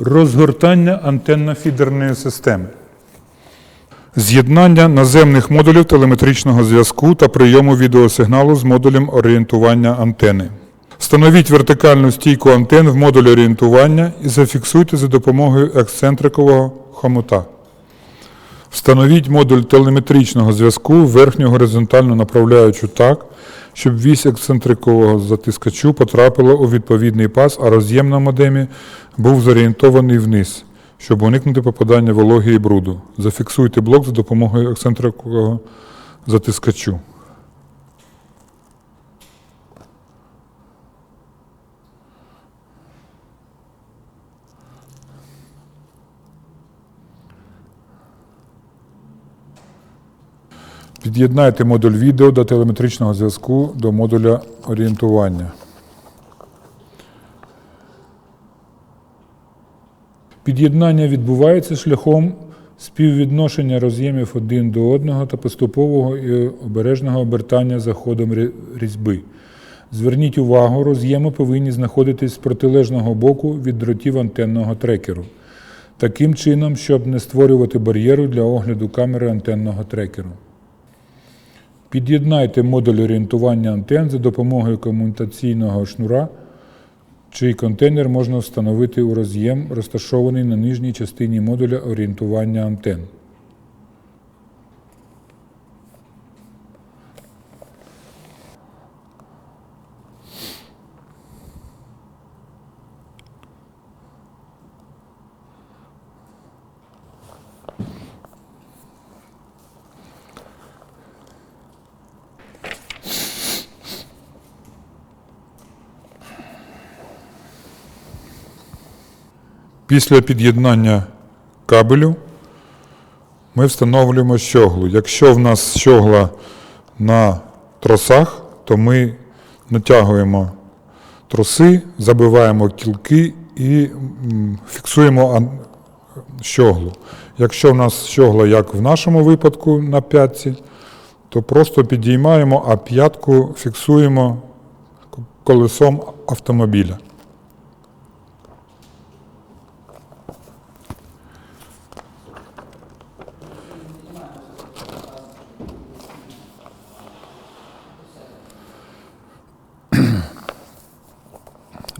Розгортання антенно-фідерної системи. З'єднання наземних модулів телеметричного зв'язку та прийому відеосигналу з модулем орієнтування антени. Встановіть вертикальну стійку антен в модулі орієнтування і зафіксуйте за допомогою ексцентрикового хомута. Встановіть модуль телеметричного зв'язку верхню горизонтально направляючу так, щоб вісь ексцентрикового затискачу потрапила у відповідний пас, а роз'єм на модемі був зорієнтований вниз, щоб уникнути попадання вологи і бруду. Зафіксуйте блок за допомогою ексцентрикового затискачу. Під'єднайте модуль відео до телеметричного зв'язку до модуля орієнтування. Під'єднання відбувається шляхом співвідношення роз'ємів один до одного та поступового і обережного обертання за ходом різьби. Зверніть увагу, роз'єми повинні знаходитись з протилежного боку від дротів антенного трекеру. Таким чином, щоб не створювати бар'єру для огляду камери антенного трекеру. Під'єднайте модуль орієнтування антен за допомогою комутаційного шнура, чий контейнер можна встановити у роз'єм, розташований на нижній частині модуля орієнтування антен. Після під'єднання кабелю ми встановлюємо щоглу. Якщо в нас щогла на тросах, то ми натягуємо троси, забиваємо кілки і фіксуємо щоглу. Якщо в нас щогла, як в нашому випадку на п'ятці, то просто підіймаємо, а п'ятку фіксуємо колесом автомобіля.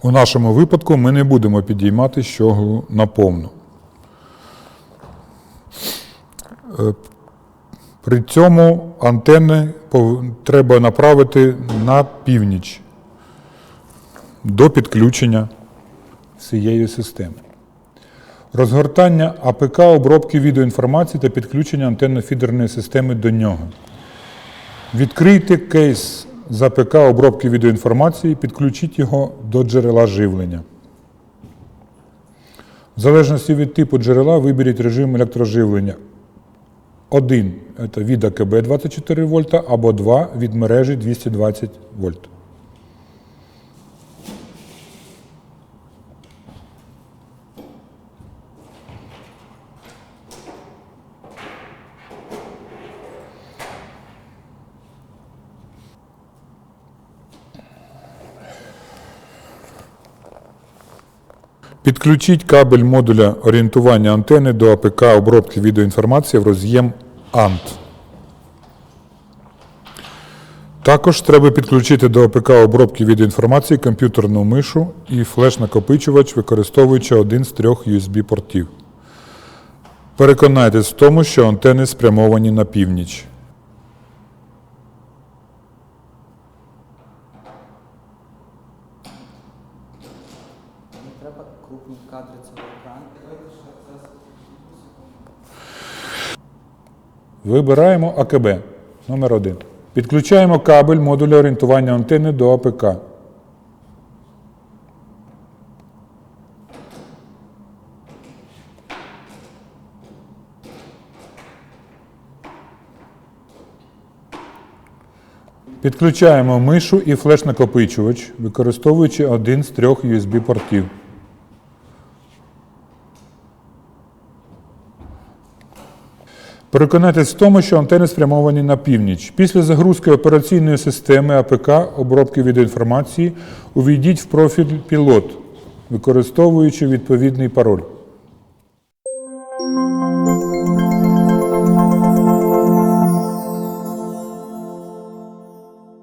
У нашому випадку ми не будемо підіймати щоглу на повну. Е, При цьому антенни треба направити на північ до підключення всієї системи. Розгортання АПК обробки відеоінформації та підключення антенно-фідерної системи до нього. Відкрийте кейс з АПК обробки відеоінформації, підключіть його до джерела живлення. В залежності від типу джерела виберіть режим електроживлення. Один це від АКБ 24 вольта або два від мережі 220 вольт. Підключіть кабель модуля орієнтування антени до АПК обробки відеоінформації в роз'єм ANT. Також треба підключити до АПК обробки відеоінформації комп'ютерну мишу і флеш-накопичувач, використовуючи один з трьох USB-портів. Переконайтесь в тому, що антени спрямовані на північ. Треба крупні кадри цього екрану. Вибираємо АКБ номер 1 Підключаємо кабель модуля орієнтування антени до АПК. Підключаємо мишу і флеш-накопичувач, використовуючи один з трьох USB-портів. Переконайтесь в тому, що антени спрямовані на північ. Після загрузки операційної системи АПК обробки відеоінформації увійдіть в профіль пілот, використовуючи відповідний пароль.